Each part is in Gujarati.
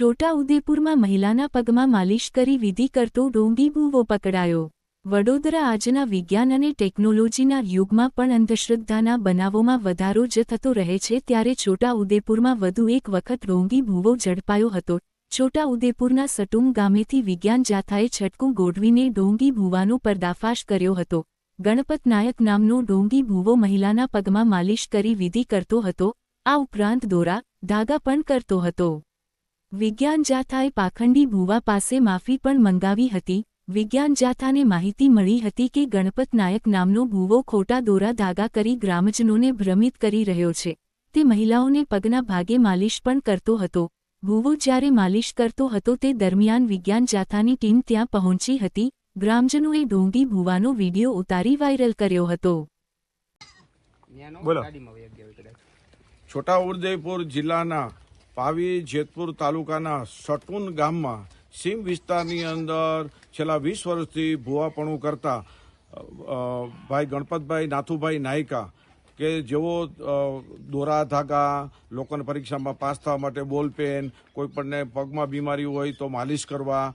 છોટા ઉદેપુરમાં મહિલાના પગમાં માલિશ કરી વિધિ કરતો ડોંગી પકડાયો. વડોદરા આજના વિજ્ઞાન અને ટેકનોલોજીના યુગમાં પણ અંધશ્રદ્ધાના બનાવોમાં વધારો જ થતો રહે છે ત્યારે છોટા ઉદેપુરમાં વધુ એક વખત ડોંગી ભૂવો ઝડપાયો હતો. છોટા ઉદેપુરના સટુમ ગામેથી વિજ્ઞાન જાથાએ છટકું ગોઠવીને ડોંગી ભૂવાનો પર્દાફાશ કર્યો હતો. ગણપત નાયક નામનો ડોંગી ભૂવો મહિલાના પગમાં માલિશ કરી વિધિ કરતો હતો. આ ઉપરાંત દોરા, ધાગા પણ કરતો હતો. વિજ્ઞાન જાથાએ પાખંડી ભુવા પાસે માફી પણ મંગાવી હતી વિજ્ઞાન જાથાને માહિતી મળી હતી કે ગણપત નાયક નામનો ભૂવો ખોટા દોરા ધાગા કરી ગ્રામજનોને ભ્રમિત કરી રહ્યો છે તે મહિલાઓને પગના ભાગે માલિશ પણ કરતો હતો ભૂવો જ્યારે માલિશ કરતો હતો તે દરમિયાન વિજ્ઞાન જાથાની ટીમ ત્યાં પહોંચી હતી ગ્રામજનોએ ઢોંગી ભૂવાનો વિડિયો ઉતારી વાયરલ કર્યો હતો બોલો. ગાડીમાં વહી ગયા હોય કદાચ. છોટાઉદેપુર જિલ્લાના પાવી જેતપુર તાલુકાના સટુન ગામમાં સીમ વિસ્તારની અંદર છેલ્લા વીસ વર્ષથી ભૂવાપણું કરતા ભાઈ ગણપતભાઈ નાથુભાઈ નાયકા કે જેઓ દોરા ધાગા, લોકોને પરીક્ષામાં પાસ થવા માટે બોલપેન કોઈપણને પગમાં બીમારી હોય તો માલિશ કરવા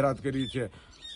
જાહેરાત કરી છે.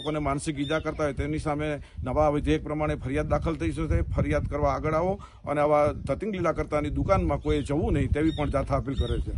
લોકોને માનસિક ઈજા કરતા હોય તેની સામે નવા વિધેયક પ્રમાણે ફરિયાદ દાખલ થઈ શકે ફરિયાદ કરવા આગળ આવો અને આવા તતિંગ લીલા કરતાની દુકાનમાં કોઈ જવું નહીં તેવી પણ જાથા અપીલ કરે છે.